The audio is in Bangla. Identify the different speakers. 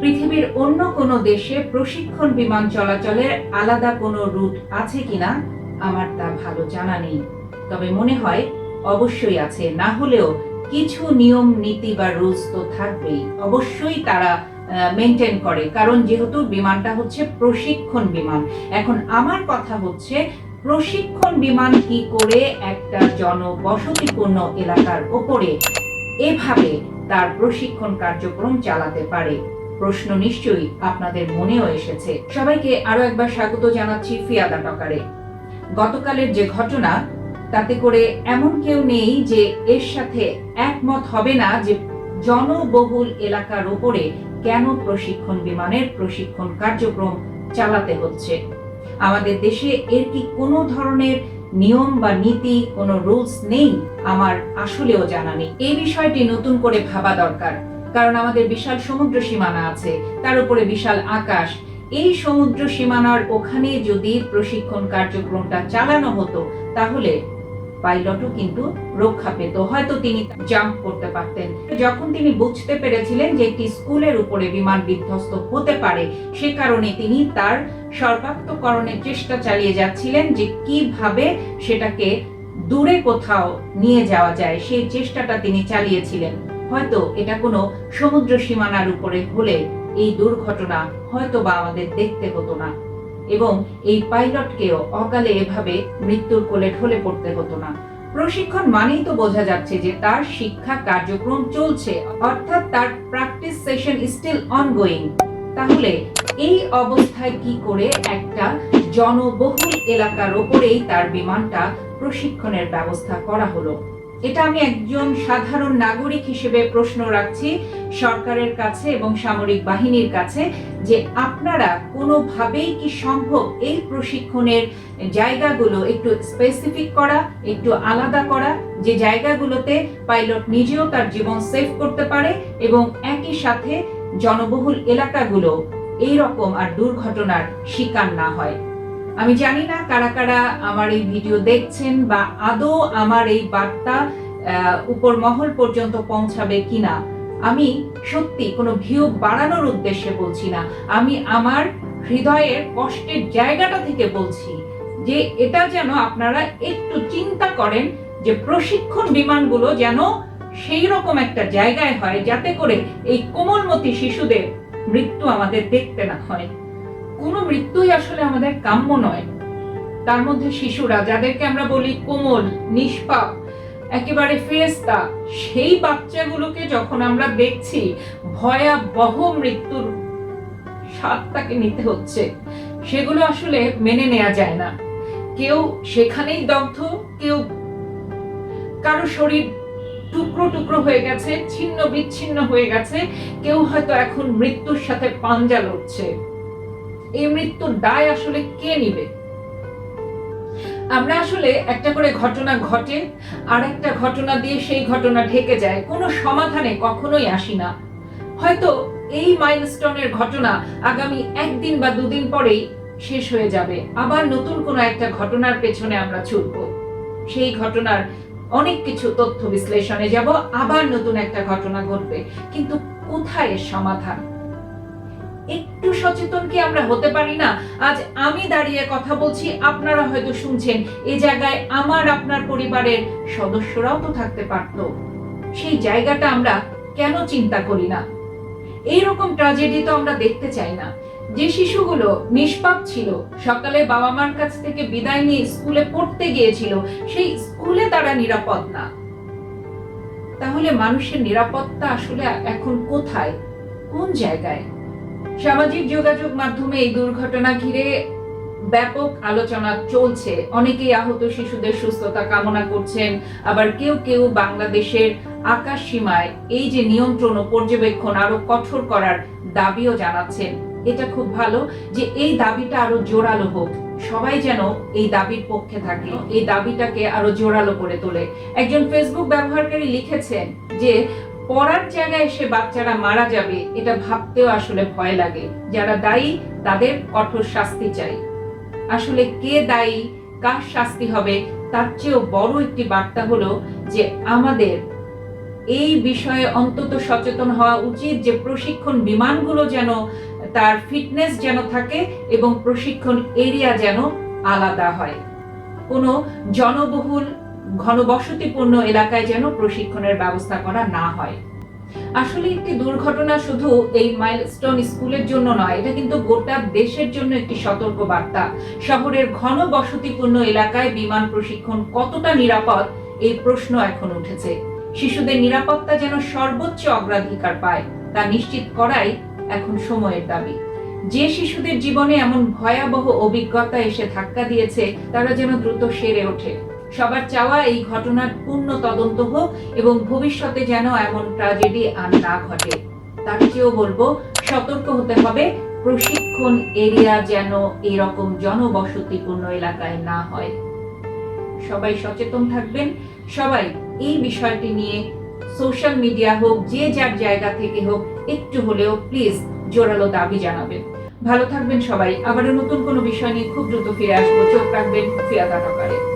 Speaker 1: পৃথিবীর অন্য কোনো দেশে প্রশিক্ষণ বিমান চলাচলের আলাদা কোনো রুট আছে কিনা, আমার তা ভালো জানা নেই। তবে মনে হয়, অবশ্যই আছে। না হলেও কিছু নিয়ম, নীতি বা রুলস তো থাকবেই। অবশ্যই তারা মেনটেন করে। কারণ যেহেতু বিমানটা হচ্ছে প্রশিক্ষণ বিমান, এখন আমার কথা হচ্ছে প্রশিক্ষণ বিমান কি করে একটা জনবসতিপূর্ণ এলাকার ওপরে এভাবে তার প্রশিক্ষণ কার্যক্রম চালাতে পারে। প্রশ্ন নিশ্চয়ই আপনাদের মনেও এসেছে। সবাইকে আরও একবার স্বাগত জানাচ্ছি ফিয়াদা টকারে। গতকালের যে ঘটনা, তাতে করে এমন কেউ নেই যে এর সাথে একমত হবে না যে জনবহুল এলাকার ওপরে কেন প্রশিক্ষণ বিমানের প্রশিক্ষণ কার্যক্রম চালাতে হচ্ছে? আমাদের দেশে এর কি কোনো ধরনের নিয়ম বা নীতি, কোনো রুলস নেই? আমার আসলেও জানা নেই। এই বিষয়টি নতুন করে ভাবা দরকার। কারণ আমাদের বিশাল সমুদ্র সীমানা আছে, তার উপরে বিশাল আকাশ। এই সমুদ্র সীমানার ওখানে যদি প্রশিক্ষণ কার্যক্রমটা চালানো হতো, তাহলে পাইলটও কিন্তু রক্ষা পেত। হয়তো তিনি জাম্প করতে পারতেন। যখন তিনি বুঝতে পেরেছিলেন যে একটি স্কুলের উপরে বিমান বিধ্বস্ত হতে পারে, সে কারণে তিনি তার সর্বাত্মকরণের চেষ্টা চালিয়ে যাচ্ছিলেন যে কীভাবে সেটাকে দূরে কোথাও নিয়ে যাওয়া যায়। সেই চেষ্টাটা তিনি চালিয়েছিলেন। হয়তো এটা কোনো সমুদ্র সীমানার উপরে হলে এই দুর্ঘটনা হয়তো বা আমাদের দেখতে হতো না। এবং এই পাইলটকেও অকালে এভাবে মৃত্যুর কোলে ঢলে পড়তে হতো না। প্রশিক্ষণ মানেই তো বোঝা যাচ্ছে যে তার শিক্ষা কার্যক্রম চলছে, অর্থাৎ তার প্র্যাকটিস সেশন স্টিল অনগোয়িং। তাহলে এই অবস্থায় কি করে একটা জনবহুল এলাকার ওপরেই তার বিমানটা প্রশিক্ষণের ব্যবস্থা করা হলো? এটা আমি একজন সাধারণ নাগরিক হিসেবে প্রশ্ন রাখছি সরকারের কাছে এবং সামরিক বাহিনীর কাছে যে আপনারা কোনোভাবেই কি সম্ভব এই প্রশিক্ষণের জায়গাগুলো একটু স্পেসিফিক করা, একটু আলাদা করা, যে জায়গাগুলোতে পাইলট নিজেও তার জীবন সেভ করতে পারে এবং একই সাথে জনবহুল এলাকাগুলো এই রকম আর দুর্ঘটনার শিকার না হয়। আমি জানি না কারা কারা আমার এই ভিডিও দেখছেন বা আদৌ আমার এই বার্তা উপর মহল পর্যন্ত পৌঁছাবে কিনা। আমি সত্যি কোনো ভিউ বাড়ানোর উদ্দেশ্যে বলছি না। আমি আমার হৃদয়ের কষ্টের জায়গাটা থেকে বলছি যে এটা যেন আপনারা একটু চিন্তা করেন যে প্রশিক্ষণ বিমানগুলো যেন সেই রকম একটা জায়গায় হয় যাতে করে এই কোমলমতি শিশুদের মৃত্যু আমাদের দেখতে না হয়। কোনো মৃত্যুই আসলে আমাদের কাম্য নয়। তার মধ্যে শিশুরা, যাদেরকে আমরা বলি কোমল, নিষ্পাপ, একেবারে ফেরেস্তা সেই বাচ্চাগুলোকে যখন আমরা দেখছি, ভয়াবহ মৃত্যুর স্বাদ তাকে নিতে হচ্ছে। সেগুলো আসলে মেনে নেওয়া যায় না। কেউ সেখানেই দগ্ধ, কেউ কারও শরীর টুকরো টুকরো হয়ে গেছে, ছিন্ন বিচ্ছিন্ন হয়ে গেছে, কেউ হয়তো এখন মৃত্যুর সাথে পাঞ্জা লড়ছে। এই মৃত্যুর দায় আসলে কে নিবে? আমরা আসলে একটা করে ঘটনা ঘটে, আর একটা ঘটনা দিয়ে সেই ঘটনা ঢেকে যায়। কোনো সমাধানে কখনোই আসি না। হয়তো এই মাইলস্টোনের ঘটনা আগামী একদিন বা দুদিন পরেই শেষ হয়ে যাবে। আবার নতুন কোনো একটা ঘটনার পেছনে আমরা ছুটবো। সেই ঘটনার অনেক কিছু তথ্য বিশ্লেষণে যাব, আবার নতুন একটা ঘটনা ঘটবে। কিন্তু কোথায় সমাধান? একটু সচেতন কি আমরা হতে পারি না? আজ আমি দাঁড়িয়ে কথা বলছি, আপনারা হয়তো শুনছেন এই জায়গায় আমার আপনার পরিবারের সদস্যরাও তো থাকতে পারতো। সেই জায়গাটা আমরা কেন চিন্তা করি না? এইরকম ট্র্যাজেডি তো আমরা দেখতে চাই না। যে শিশুগুলো নিষ্পাপ ছিল, সকালে বাবা মার কাছ থেকে বিদায় নিয়ে স্কুলে পড়তে গিয়েছিল, সেই স্কুলে তারা নিরাপদ না। তাহলে মানুষের নিরাপত্তা আসলে এখন কোথায়? কোন জায়গায়? সামাজিক যোগাযোগ মাধ্যমে এই দুর্ঘটনা ঘিরে ব্যাপক আলোচনা চলছে। অনেকেই আহত শিশুদের সুস্থতা কামনা করছেন। আবার কেউ কেউ বাংলাদেশের আকাশ সীমায় এই যে নিয়ন্ত্রণ ও পর্যবেক্ষণ আরও কঠোর করার দাবিও জানাচ্ছেন। এটা খুব ভালো যে এই দাবিটা আরও জোরালো হোক। সবাই যেন এই দাবির পক্ষে থাকে। এই দাবিটাকে আরও জোরালো করে তোলে। একজন ফেসবুক ব্যবহারকারী লিখেছেন যে পড়ার জায়গায় এসে বাচ্চারা মারা যাবে, এটা ভাবতেও আসলে ভয় লাগে। যারা দায়ী, তাদের কঠোর শাস্তি চাই। আসলে কে দায়ী, কার শাস্তি হবে, তার চেয়েও বড় একটি বার্তা হলো যে আমাদের এই বিষয়ে অন্তত সচেতন হওয়া উচিত যে প্রশিক্ষণ বিমানগুলো যেন, তার ফিটনেস যেন থাকে এবং প্রশিক্ষণ এরিয়া যেন আলাদা হয়। কোনো জনবহুল ঘনবসতিপূর্ণ এলাকায় যেন প্রশিক্ষণের ব্যবস্থা করা না হয়। আসলে একটি দুর্ঘটনা শুধু এই মাইলস্টোন স্কুলের জন্য নয়, এটা কিন্তু গোটা দেশের জন্য একটি সতর্ক বার্তা শহরের ঘন বসতিপূর্ণ এলাকায় বিমান প্রশিক্ষণ কতটা নিরাপদ, এই প্রশ্ন এখন উঠেছে। শিশুদের নিরাপত্তা যেন সর্বোচ্চ অগ্রাধিকার পায়, তা নিশ্চিত করাই এখন সময়ের দাবি। যে শিশুদের জীবনে এমন ভয়াবহ অভিজ্ঞতা এসে ধাক্কা দিয়েছে, তারা যেন দ্রুত সেরে ওঠে। সবার চাওয়া এই ঘটনার পূর্ণ তদন্ত হোক এবং ভবিষ্যতে যেন এমন ট্রাজেডি আর না ঘটে। তার চেয়েও বলব, সতর্ক হতে হবে, প্রশিক্ষণ এরিয়া যেন এরকম জনবসতিপূর্ণ এলাকায় না হয়। সবাই সচেতন থাকবেন। সবাই এই বিষয়টি নিয়ে সোশ্যাল মিডিয়া হোক, যে যার জায়গা থেকে হোক, একটু হলেও প্লিজ জোরালো দাবি জানাবেন। ভালো থাকবেন সবাই। আবারও নতুন কোনো বিষয় নিয়ে খুব দ্রুত ফিরে আসব। চোখ রাখবেন ফিয়াদা টকারে